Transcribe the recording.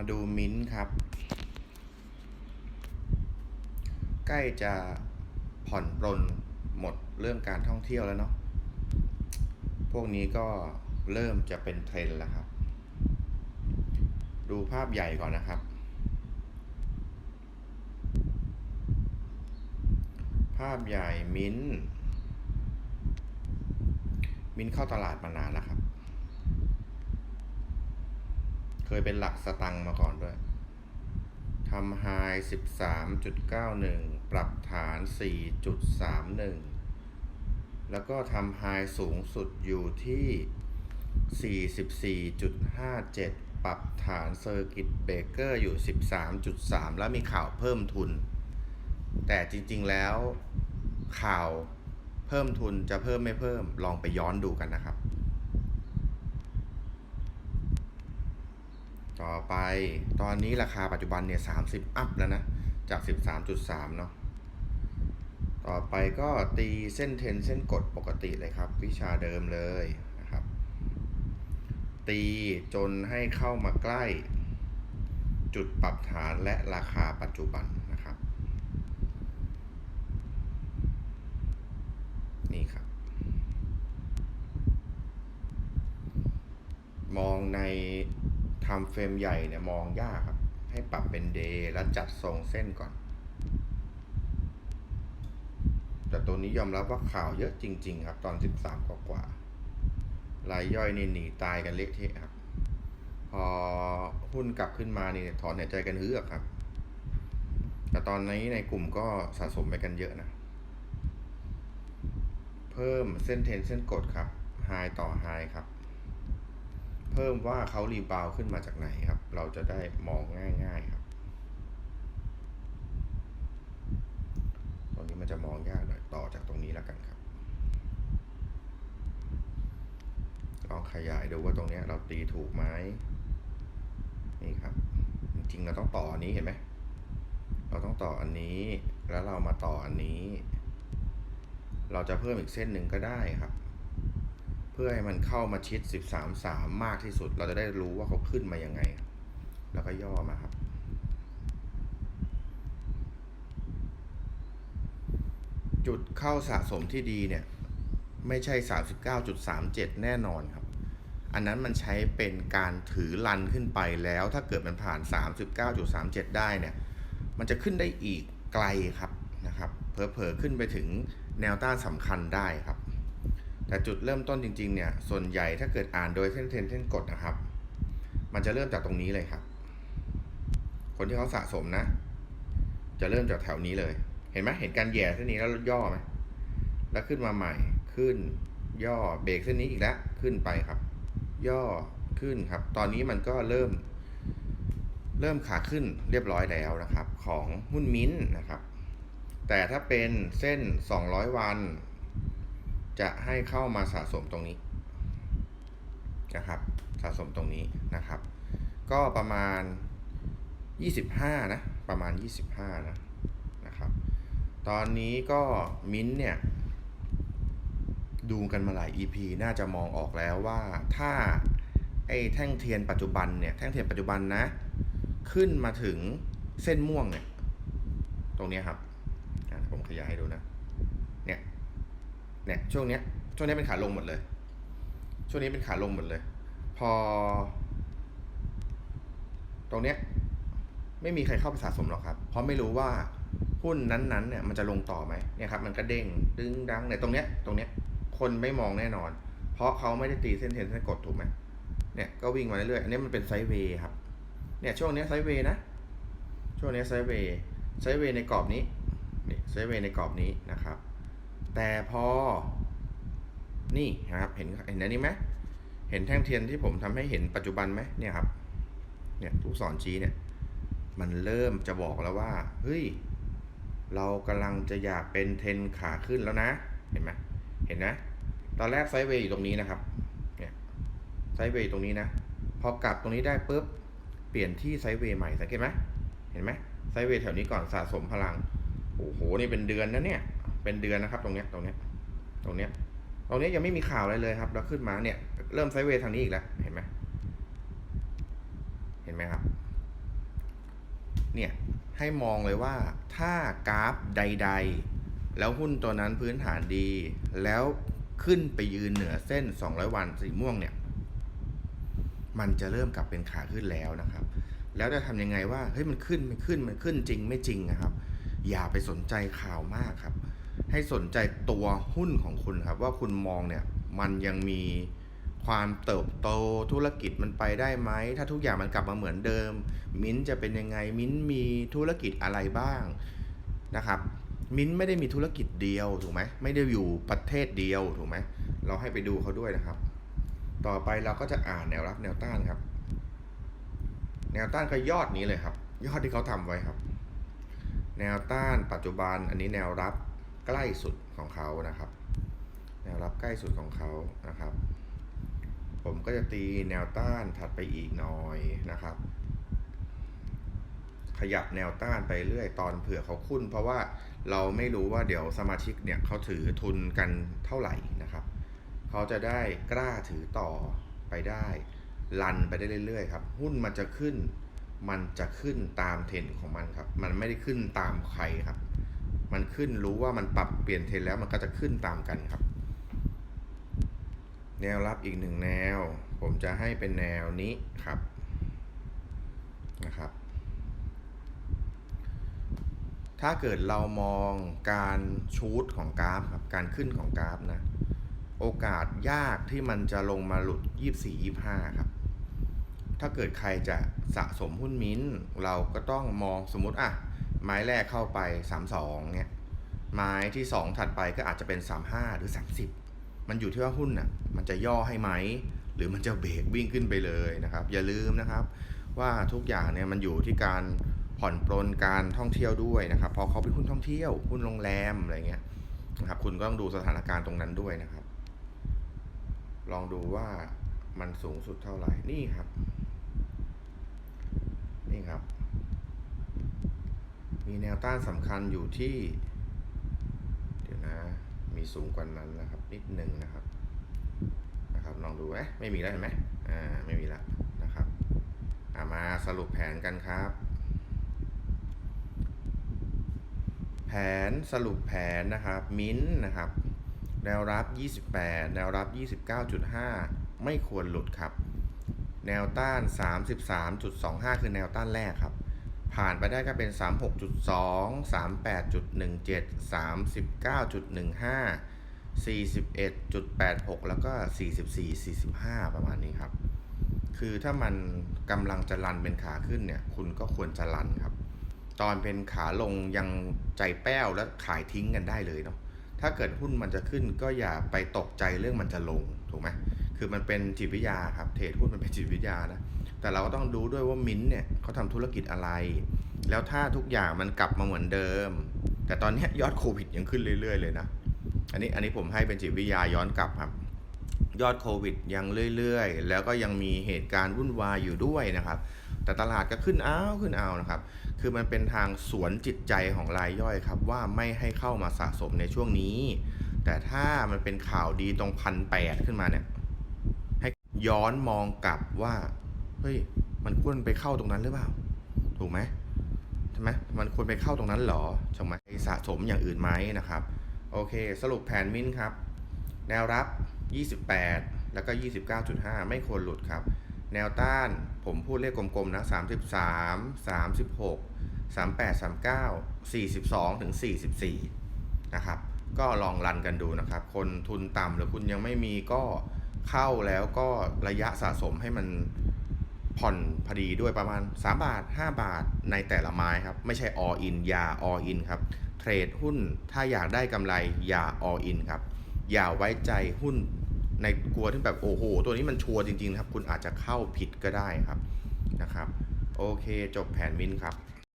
มาดูมิ้นท์ครับ ใกล้จะผ่อนปลนหมดเรื่องการท่องเที่ยวแล้วเนาะ พวกนี้ก็เริ่มจะเป็นเทรนแล้วครับ ดูภาพใหญ่ก่อนนะครับ ภาพใหญ่มิ้นท์มิ้นเข้าตลาดมานานแล้วครับ เคยเป็นหลักสตังค์มาก่อนด้วยทำไฮ13.91 ปรับฐาน 4.31 แล้วก็ทำไฮสูงสุดอยู่ที่ 44.57 ปรับฐานเซอร์กิตเบเกอร์อยู่ 13.3 แล้วมีข่าวเพิ่มทุน แต่จริงๆแล้วข่าวเพิ่มทุนจะเพิ่มไม่เพิ่มลองไปย้อนดูกันนะครับ ต่อไปตอนนี้ราคาปัจจุบันเนี่ยสามสิบอัพแล้วนะ จากสิบสามจุดสามเนาะต่อไปก็ตีเส้นเทนเส้นกดปกติเลยครับ วิชาเดิมเลยนะครับ ตีจนให้เข้ามาใกล้ จุดปรับฐานและราคาปัจจุบันครับ มองใน ทำเฟรมใหญ่เนี่ยมองยากครับ ให้ปรับเป็นเดย์แล้วจัดทรงเส้นก่อน แต่ตัวนี้ยอมรับว่าข่าวเยอะจริง ๆ ครับ ตอน 13 กว่ากว่ารายย่อยนี่หนีตายกันเละเทะครับ พอหุ้นกลับขึ้นมานี่ถอนหายใจกันเฮือกครับ แต่ตอนนี้ในกลุ่มก็สะสมไปกันเยอะนะ เพิ่มเส้นเทนเส้นกดครับไฮต่อไฮครับ เพิ่มว่าเขารีบาวด์ขึ้นมาจากไหนครับ เราจะได้มองง่ายๆครับตรงนี้มันจะมองยากหน่อยต่อจากตรงนี้แล้วกันครับลองขยายดูว่าตรงนี้เราตีถูกไหมนี่ครับ จริงเราต้องต่ออันนี้เห็นไหมเราต้องต่ออันนี้แล้วเรามาต่ออันนี้ เราจะเพิ่มอีกเส้นหนึ่งก็ได้ครับ พื่อให้มันเข้ามาชิด 13 3 มากที่สุด เราจะได้รู้ว่าเขาขึ้นมายังไง แล้วก็ย่อมาครับ จุดเข้าสะสมที่ดีเนี่ย ไม่ใช่ 39.37 แน่นอนครับ อันนั้นมันใช้เป็นการถือรันขึ้นไปแล้ว ถ้าเกิดมันผ่าน 39.37 ได้เนี่ย มันจะขึ้นได้อีกไกลครับนะครับ เผลอๆขึ้นไปถึงแนวต้านสำคัญได้ครับ แต่จุดเริ่มต้นจริงๆเนี่ยส่วนใหญ่ถ้าเกิดอ่านโดยเส้นเทนเส้นกดนะครับ มันจะเริ่มจากตรงนี้เลยครับ คนที่เขาสะสมนะ จะเริ่มจากแถวนี้เลย เห็นไหมเห็นการแย่เส้นนี้แล้วย่อไหมแล้วขึ้นมาใหม่ขึ้น ย่อเบรกเส้นนี้อีกแล้วขึ้นไปครับ ย่อขึ้นครับ ตอนนี้มันก็เริ่ม เริ่มขาขึ้นเรียบร้อยแล้วนะครับ ของหุ้นมิ้นนะครับ แต่ถ้าเป็นเส้น 200 วัน จะให้เข้ามาสะสมตรงนี้นะครับสะสมตรงนี้นะครับ ก็ประมาณ 25 นะ ประมาณ 25 นะนะครับ ตอนนี้ก็มิ้นเนี่ย ดูกันมาหลาย EP น่าจะมองออกแล้วว่าถ้าไอ้แท่งเทียนปัจจุบันเนี่ย แท่งเทียนปัจจุบันนะ ขึ้นมาถึงเส้นม่วงเนี่ย ตรงนี้ครับ ผมขยายให้ดูนะ เนี่ยช่วงเนี้ยช่วงนี้เป็นขาลงหมดเลย ช่วงนี้เป็นขาลงหมดเลย พอ ตรงเนี้ยไม่มีใครเข้าไปสะสมหรอกครับ เพราะไม่รู้ว่าหุ้นนั้นๆเนี่ยมันจะลงต่อไหมเนี่ยครับมันก็เด้งดึงดังเนี่ยตรงเนี้ยตรงเนี้ยคนไม่มองแน่นอน เพราะเขาไม่ได้ตีเส้นเทนเส้นกดถูกไหมเนี่ยก็วิ่งมาเรื่อยๆอันนี้มันเป็นไซด์เวย์ครับเนี่ยช่วงนี้ไซด์เวย์นะช่วงนี้ไซด์เวย์ไซด์เวย์ในกรอบนี้นี่ไซด์เวย์ในกรอบนี้นะครับ แต่พอ นี่นะครับ เห็นเห็นอันนี้ไหมเห็นแท่งเทียนที่ผมทำให้เห็นปัจจุบันไหมเนี่ยครับ เนี่ยลูกศรชี้เนี่ย มันเริ่มจะบอกแล้วว่า เฮ้ย เรากำลังจะอยากเป็นเทรนขาขึ้นแล้วนะ เห็นไหมเห็นนะ ตอนแรกไซด์เวย์อยู่ตรงนี้นะครับ เนี่ย ไซด์เวย์ตรงนี้นะ พอกลับตรงนี้ได้ปุ๊บ เปลี่ยนที่ไซด์เวย์ใหม่สังเกตไหมเห็นไหมไซด์เวย์แถวนี้ก่อนสะสมพลัง โอ้โห นี่เป็นเดือนนะเนี่ย เป็นเดือนนะครับ ตรงเนี้ยตรงเนี้ยตรงเนี้ยตรงเนี้ยยังไม่มีข่าวอะไรเลยครับแล้วขึ้นมาเนี่ยเริ่มไซด์เวย์ทางนี้อีกแล้ว เห็นไหมเห็นไหมครับ เนี่ยให้มองเลยว่าถ้ากราฟใด ๆ แล้วหุ้นตัวนั้นพื้นฐานดี แล้วขึ้นไปยืนเหนือเส้น 200 วันสีม่วงเนี่ย มันจะเริ่มกลับเป็นขาขึ้นแล้วนะครับ แล้วจะทำยังไงว่าเฮ้ยมันขึ้นไม่ขึ้นมันขึ้นจริงไม่จริงนะครับ อย่าไปสนใจข่าวมากครับ ให้สนใจตัวหุ้นของคุณครับ ว่าคุณมองเนี่ยมันยังมีความเติบโตธุรกิจมันไปได้ไหม ถ้าทุกอย่างมันกลับมาเหมือนเดิม มิ้นจะเป็นยังไง มิ้นมีธุรกิจอะไรบ้างนะครับ มิ้นไม่ได้มีธุรกิจเดียวถูกไหมไม่ได้อยู่ประเทศเดียวถูกไหมเราให้ไปดูเขาด้วยนะครับ ต่อไปเราก็จะอ่านแนวรับแนวต้านครับ แนวต้านก็ยอดนี้เลยครับ ยอดที่เขาทำไว้ครับ แนวต้านปัจจุบันอันนี้แนวรับ ใกล้สุดของเขานะครับแนวรับใกล้สุดของเขานะครับ ผมก็จะตีแนวต้านถัดไปอีกหน่อยนะครับ ขยับแนวต้านไปเรื่อยตอนเผื่อเขาคุ้น เพราะว่าเราไม่รู้ว่าเดี๋ยวสมาชิกเนี่ยเขาถือทุนกันเท่าไหร่นะครับ เขาจะได้กล้าถือต่อไปได้รันไปได้เรื่อยๆครับ หุ้นมันจะขึ้น มันจะขึ้นตามเทรนด์ของมันครับ มันไม่ได้ขึ้นตามใครครับ มันขึ้นรู้ว่ามันปรับเปลี่ยนเทรนแล้วมันก็จะขึ้นตามกันครับ แนวรับอีกหนึ่งแนว ผมจะให้เป็นแนวนี้ครับนะครับ ถ้าเกิดเรามองการชูดของกราฟครับการขึ้นของกราฟนะโอกาสยากที่มันจะลงมาหลุด 24 25 ครับ ถ้าเกิดใครจะสะสมหุ้นมิ้นท์เราก็ต้องมองสมมติอะ ไม้แรกเข้าไป 32เนี่ยไม้ที่ 2 ถัดไปก็อาจจะเป็น 35 หรือ 30 มันอยู่ที่ว่าหุ้นน่ะมันจะย่อให้ไหม หรือมันจะเบรกวิ่งขึ้นไปเลยนะครับ อย่าลืมนะครับ ว่าทุกอย่างเนี่ยมันอยู่ที่การผ่อนปลนการท่องเที่ยวด้วยนะครับพราะเขาเป็นหุ้นท่องเที่ยวหุ้นโรงแรมอะไรเงี้ยนะครับคุณก็ต้องดูสถานการณ์ตรงนั้นด้วยนะครับ ลองดูว่ามันสูงสุดเท่าไหร่นี่ครับ นี่ครับ มีแนวต้านสำคัญอยู่ที่ เดี๋ยวนะ มีสูงกว่านั้นนะครับ นิดหนึ่งนะครับ นะครับ ลองดูไหมไม่มีแล้วเห็นไหมอ่า ไม่มีแล้วนะครับามาสรุปแผนกันครับ แผนสรุปแผนนะครับ มิ้นท์นะครับ แนวรับ 28 แนวรับ 29.5 ไม่ควรหลุดครับ แนวต้าน 33.25 คือแนวต้านแรกครับ ผ่านไปได้ก็เป็น 36.2 38.17 39.15 41.86 แล้วก็ 44 45 ประมาณนี้ครับ คือถ้ามันกำลังจะรันเป็นขาขึ้นเนี่ย คุณก็ควรจะรันครับ ตอนเป็นขาลงยังใจแป้วแล้วขายทิ้งกันได้เลยเนาะ ถ้าเกิดหุ้นมันจะขึ้นก็อย่าไปตกใจเรื่องมันจะลง ถูกไหม คือมันเป็นจิตวิทยาครับ เทรดหุ้นมันเป็นจิตวิทยานะ แต่เราก็ต้องดูด้วยว่ามิ้นท์เนี่ยเขาทำธุรกิจอะไร แล้วถ้าทุกอย่างมันกลับมาเหมือนเดิม แต่ตอนนี้ยอดโควิดยังขึ้นเรื่อยๆเลยนะ อันนี้อันนี้ผมให้เป็นจิตวิทยาย้อนกลับครับ ยอดโควิดยังเรื่อยๆ แล้วก็ยังมีเหตุการณ์วุ่นวายอยู่ด้วยนะครับ แต่ตลาดก็ขึ้นอ้าวขึ้นอ้าวนะครับ คือมันเป็นทางสวนจิตใจของรายย่อยครับ ว่าไม่ให้เข้ามาสะสมในช่วงนี้ แต่ถ้ามันเป็นข่าวดีตรงพันแปดขึ้นมาเนี่ย ให้ย้อนมองกลับว่า เฮ้ยมันควรไปเข้าตรงนั้นหรือเปล่า ถูกไหมใช่ไหมมันควรไปเข้าตรงนั้นหรอถูกไหมสะสมอย่างอื่นไหมนะครับ โอเค สรุปแผนมินครับ แนวรับ 28 แล้วก็ 29.5 ไม่ควรหลุดครับ แนวต้านผมพูดเลขกลมๆนะ 33 36 38 39 42 ถึง 44 นะครับ ก็ลองรันกันดูนะครับ คนทุนต่ำหรือคุณยังไม่มีก็เข้าแล้วก็ระยะสะสมให้มัน ผ่อนพอดีด้วยประมาณ 3 บาท 5 บาทในแต่ละไม้ครับ ไม่ใช่ all in อย่า all in ครับ เทรดหุ้นถ้าอยากได้กำไรอย่า all in ครับ อย่าไว้ใจหุ้นในกลัวที่แบบโอ้โห ตัวนี้มันชัวร์จริงๆครับ คุณอาจจะเข้าผิดก็ได้ครับนะครับ โอเค จบแผนมินครับ